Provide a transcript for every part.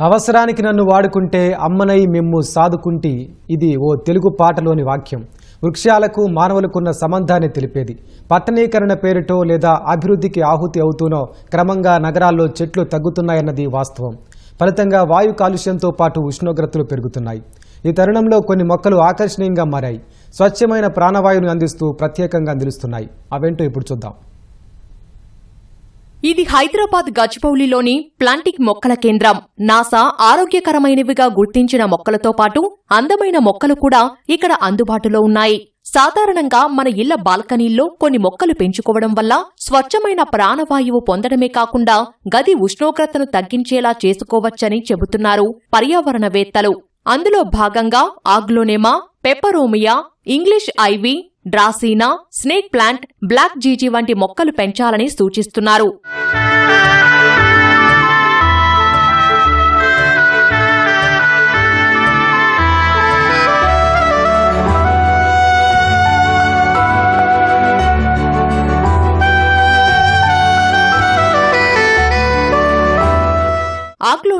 అవసరానికి నన్ను వాడుకుంటే అమ్మనై మిమ్ము సాదుకుంటి. ఇది ఓ తెలుగు పాటలోని వాక్యం. వృక్షాలకు మానవులకున్న సంబంధాన్ని తెలిపేది. పట్టణీకరణ పేరుటో లేదా అభివృద్ధికి ఆహుతి అవుతూనో క్రమంగా నగరాల్లో చెట్లు తగ్గుతున్నాయన్నది వాస్తవం. ఫలితంగా వాయు కాలుష్యంతో పాటు ఉష్ణోగ్రతలు పెరుగుతున్నాయి. ఈ తరుణంలో కొన్ని మొక్కలు ఆకర్షణీయంగా మారాయి. స్వచ్ఛమైన ప్రాణవాయువును అందిస్తూ ప్రత్యేకంగా నిలుస్తున్నాయి. అవేంటో ఇప్పుడు చూద్దాం. ఇది హైదరాబాద్ గచ్చిబౌలిలోని ప్లాంటిక్ మొక్కల కేంద్రం. నాసా ఆరోగ్యకరమైనవిగా గుర్తించిన మొక్కలతో పాటు అందమైన మొక్కలు కూడా ఇక్కడ అందుబాటులో ఉన్నాయి. సాధారణంగా మన ఇళ్ళ బాల్కనీల్లో కొన్ని మొక్కలు పెంచుకోవడం వల్ల స్వచ్ఛమైన ప్రాణవాయువు పొందడమే కాకుండా గది ఉష్ణోగ్రతను తగ్గించేలా చేసుకోవచ్చని చెబుతున్నారు పర్యావరణవేత్తలు. అందులో భాగంగా aglaonema peperomia English ivy dracaena snake plant black GG వంటి మొక్కలు పెంచాలని సూచిస్తున్నారు.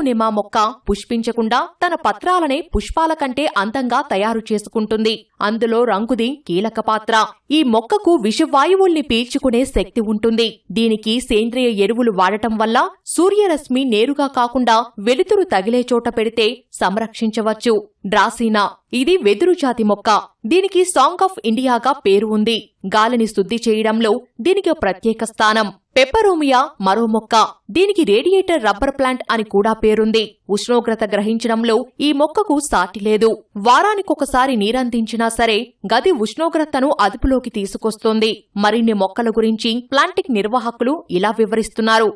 నిమా మొక్క పుష్పించకుండా తన పత్రాలనే పుష్పాల కంటే అందంగా తయారు చేసుకుంటుంది. అందులో రంగుది కీలక పాత్ర. ఈ మొక్కకు విషవాయువుల్ని పీల్చుకునే శక్తి ఉంటుంది. దీనికి సేంద్రియ ఎరువులు వాడటం వల్ల సూర్యరశ్మి నేరుగా కాకుండా వెలుతురు తగిలే చోట పెడితే సంరక్షించవచ్చు. డ్రాసీనా. ఇది వెదురు జాతి మొక్క. దీనికి సాంగ్ ఆఫ్ ఇండియాగా పేరు ఉంది. గాలిని శుద్ధి చేయడంలో దీనికి ప్రత్యేక స్థానం. పెప్పరోమియా మరో మొక్క. దీనికి రేడియేటర్ రబ్బర్ ప్లాంట్ అని కూడా పేరుంది. ఉష్ణోగ్రత గ్రహించడంలో ఈ మొక్కకు సాటి లేదు. వారానికొకసారి నీరందించినా సరే గది ఉష్ణోగ్రతను అదుపులోకి తీసుకొస్తోంది. మరిన్ని మొక్కల గురించి ప్లాంటిక్ నిర్వాహకులు ఇలా వివరిస్తున్నారు.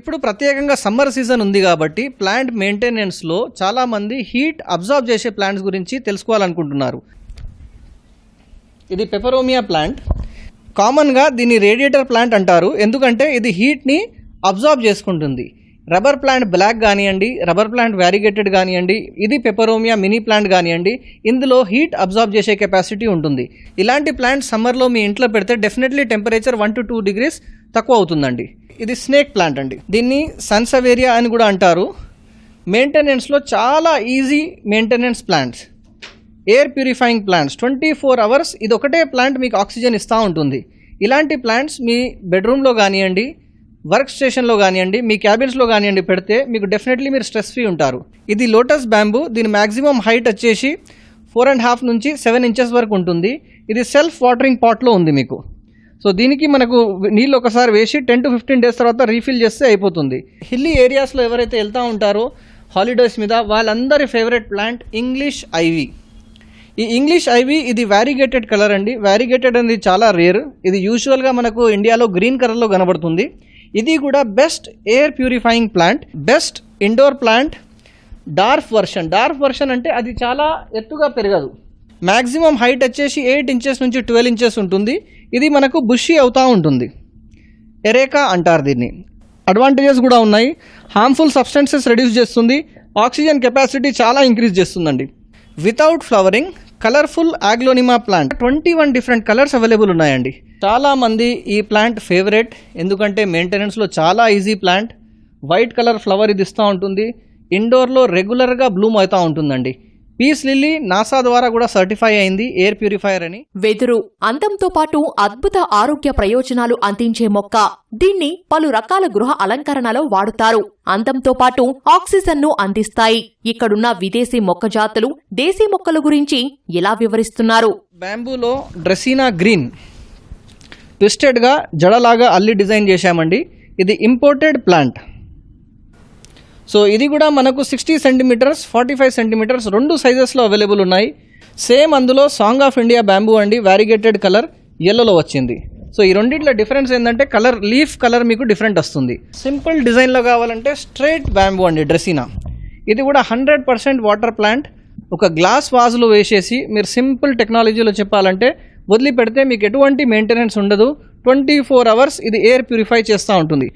ఇప్పుడు ప్రత్యేకంగా సమ్మర్ సీజన్ ఉంది కాబట్టి ప్లాంట్ మెయింటెనెన్స్లో చాలామంది హీట్ అబ్జార్బ్ చేసే ప్లాంట్స్ గురించి తెలుసుకోవాలనుకుంటున్నారు. ఇది పెపరోమియా ప్లాంట్. కామన్గా దీన్ని రేడియేటర్ ప్లాంట్ అంటారు. ఎందుకంటే ఇది హీట్ని అబ్జార్బ్ చేసుకుంటుంది. రబ్బర్ ప్లాంట్ బ్లాక్ కానివ్వండి రబ్బర్ ప్లాంట్ వ్యారిగేటెడ్ కానివ్వండి ఇది పెపరోమియా మినీ ప్లాంట్ కానివ్వండి ఇందులో హీట్ అబ్జార్బ్ చేసే కెపాసిటీ ఉంటుంది. ఇలాంటి ప్లాంట్ సమ్మర్లో మీ ఇంట్లో పెడితే definitely temperature one to two degrees తక్కువ అవుతుందండి. ఇది స్నేక్ ప్లాంట్ అండి. దీన్ని సన్సవేరియా అని కూడా అంటారు. మెయింటెనెన్స్లో చాలా easy maintenance plants air purifying plants twenty four hours ఇది ఒకటే ప్లాంట్ మీకు ఆక్సిజన్ ఇస్తూ ఉంటుంది. ఇలాంటి ప్లాంట్స్ మీ బెడ్రూమ్లో కానివ్వండి వర్క్ స్టేషన్లో కానివ్వండి మీ క్యాబిన్స్లో కానివ్వండి పెడితే మీకు డెఫినెట్లీ మీరు స్ట్రెస్ ఫ్రీ ఉంటారు. ఇది లోటస్ బ్యాంబూ దీని మ్యాక్సిమం హైట్ వచ్చేసి ఫోర్ అండ్ హాఫ్ నుంచి సెవెన్ ఇంచెస్ వరకు ఉంటుంది. ఇది సెల్ఫ్ వాటరింగ్ పాట్లో ఉంది మీకు. సో దీనికి మనకు నీళ్ళు ఒకసారి వేసి టెన్ టు ఫిఫ్టీన్ డేస్ తర్వాత రీఫిల్ చేస్తే అయిపోతుంది. హిల్లీ ఏరియాస్లో ఎవరైతే వెళ్తూ ఉంటారో హాలిడేస్ మీద వాళ్ళందరి ఫేవరెట్ ప్లాంట్ ఇంగ్లీష్ ఐవీ. ఈ ఇంగ్లీష్ ఐవీ ఇది వ్యారిగేటెడ్ కలర్ అండి. వ్యారిగేటెడ్ అనేది చాలా రేర్ ఇది యూజువల్గా మనకు ఇండియాలో గ్రీన్ కలర్లో కనబడుతుంది. ఇది కూడా best air purifying plant best indoor plant dwarf version dwarf version అంటే అది చాలా ఎత్తుగా పెరగదు. మ్యాక్సిమం హైట్ వచ్చేసి ఎయిట్ ఇంచెస్ నుంచి ట్వెల్వ్ ఇంచెస్ ఉంటుంది. ఇది మనకు బుషి అవుతూ ఉంటుంది. ఎరేకా అంటారు దీన్ని. అడ్వాంటేజెస్ కూడా ఉన్నాయి. హార్మ్ఫుల్ సబ్స్టెన్సెస్ రెడ్యూస్ చేస్తుంది. ఆక్సిజన్ కెపాసిటీ చాలా ఇంక్రీజ్ చేస్తుందండి. Without flowering colourful aglaonema plant. Twenty one different colours available ఉన్నాయండి. చాలా మంది ఈ ప్లాంట్ ఫేవరెట్. ఎందుకంటే మెయింటెనెన్స్లో చాలా easy plant. White colour flower ఇది ఇస్తూ ఉంటుంది. ఇండోర్లో రెగ్యులర్గా బ్లూమ్ అవుతూ ఉంటుందండి. పీస్ లిల్లీ నాసా ద్వారా కూడా సర్టిఫై అయింది ఎయిర్ ప్యూరిఫైయర్ అని. వెదురు అందంతో పాటు అద్భుత ఆరోగ్య ప్రయోజనాలు అందించే మొక్క. దీన్ని పలు రకాల గృహ అలంకరణలో వాడుతారు. అందంతో పాటు ఆక్సిజన్ను అందిస్తాయి. ఇక్కడున్న విదేశీ మొక్క జాతులు దేశీ మొక్కల గురించి ఇలా వివరిస్తున్నారు? బ్యాంబూలో డ్రెసీనా గ్రీన్. ట్విస్టెడ్గా జడలాగా అల్లి డిజైన్ చేశామండి. ఇది ఇంపోర్టెడ్ ప్లాంట్. సో ఇది కూడా మనకు sixty centimetres forty five centimetres రెండు సైజెస్లో అవైలబుల్ ఉన్నాయి. సేమ్ అందులో సాంగ్ ఆఫ్ ఇండియా బ్యాంబూ అండి వ్యారిగేటెడ్ కలర్ ఎల్లోలో వచ్చింది. సో ఈ రెండిట్లో డిఫరెన్స్ ఏంటంటే కలర్ లీఫ్ కలర్ మీకు డిఫరెంట్ వస్తుంది. సింపుల్ డిజైన్లో కావాలంటే స్ట్రైట్ బ్యాంబూ అండి డ్రెస్సీనా ఇది కూడా హండ్రెడ్ పర్సెంట్ వాటర్ ప్లాంట్ ఒక గ్లాస్ వాజులో వేసేసి మీరు సింపుల్ టెక్నాలజీలో చెప్పాలంటే వదిలిపెడితే మీకు ఎటువంటి మెయింటెనెన్స్ ఉండదు. ట్వంటీ ఫోర్ అవర్స్ ఇది ఎయిర్ ప్యూరిఫై చేస్తూ ఉంటుంది.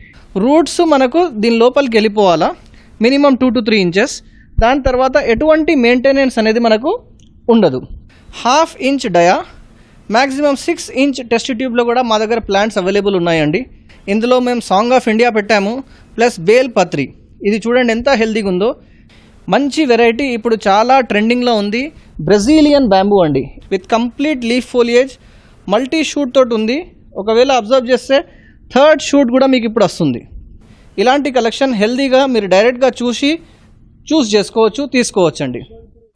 రూట్స్ మనకు దీని లోపలికి వెళ్ళిపోవాలా? Minimum two to three inches. దాని తర్వాత ఎటువంటి మెయింటెనెన్స్ అనేది మనకు ఉండదు. Half inch dia maximum six inch test ట్యూబ్లో కూడా మా దగ్గర ప్లాంట్స్ అవైలబుల్ ఉన్నాయండి. ఇందులో మేము సాంగ్ ఆఫ్ ఇండియా పెట్టాము ప్లస్ బేల్ పత్రి. ఇది చూడండి ఎంత హెల్దీగా ఉందో. మంచి వెరైటీ ఇప్పుడు చాలా ట్రెండింగ్లో ఉంది. బ్రెజీలియన్ బ్యాంబూ అండి. With complete leaf foliage multi shoot తోటి ఉంది. ఒకవేళ అబ్జర్వ్ చేస్తే థర్డ్ షూట్ కూడా మీకు ఇప్పుడు వస్తుంది. ఇలాంటి కలెక్షన్ హెల్తీగా మీరు డైరెక్ట్గా చూసి చూస్ చేసుకోవచ్చు తీసుకోవచ్చండి.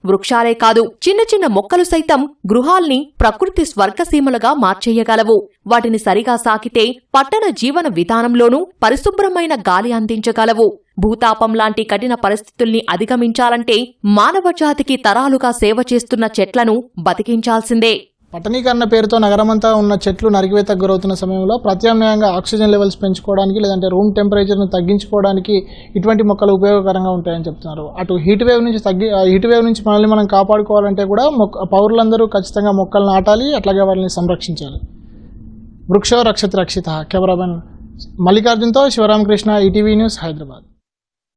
వృక్షాలే కాదు చిన్న చిన్న మొక్కలు సైతం గృహాల్ని ప్రకృతి స్వర్గసీమలుగా మార్చేయగలవు. వాటిని సరిగా సాకితే పట్టణ జీవన విధానంలోనూ పరిశుభ్రమైన గాలి అందించగలవు. భూతాపం లాంటి కఠిన పరిస్థితుల్ని అధిగమించాలంటే మానవ జాతికి తరాలుగా సేవ చేస్తున్న చెట్లను బతికించాల్సిందే. పట్టణీకరణ పేరుతో నగరమంతా ఉన్న చెట్లు నరికివేతకు గురవుతున్న సమయంలో ప్రత్యామ్నాయంగా ఆక్సిజన్ లెవెల్స్ పెంచుకోవడానికి లేదంటే రూమ్ టెంపరేచర్ను తగ్గించుకోవడానికి ఇటువంటి మొక్కలు ఉపయోగకరంగా ఉంటాయని చెప్తున్నారు. అటు హీట్ వేవ్ నుంచి తగ్గి హీట్ వేవ్ నుంచి మనల్ని మనం కాపాడుకోవాలంటే కూడా మొక్క పౌరులందరూ ఖచ్చితంగా మొక్కలు నాటాలి అట్లాగే వాటిని సంరక్షించాలి. వృక్షో రక్షత రక్షిత కెమెరామెన్ మల్లికార్జున్తో శివరామకృష్ణ ఈటీవీ న్యూస్ హైదరాబాద్.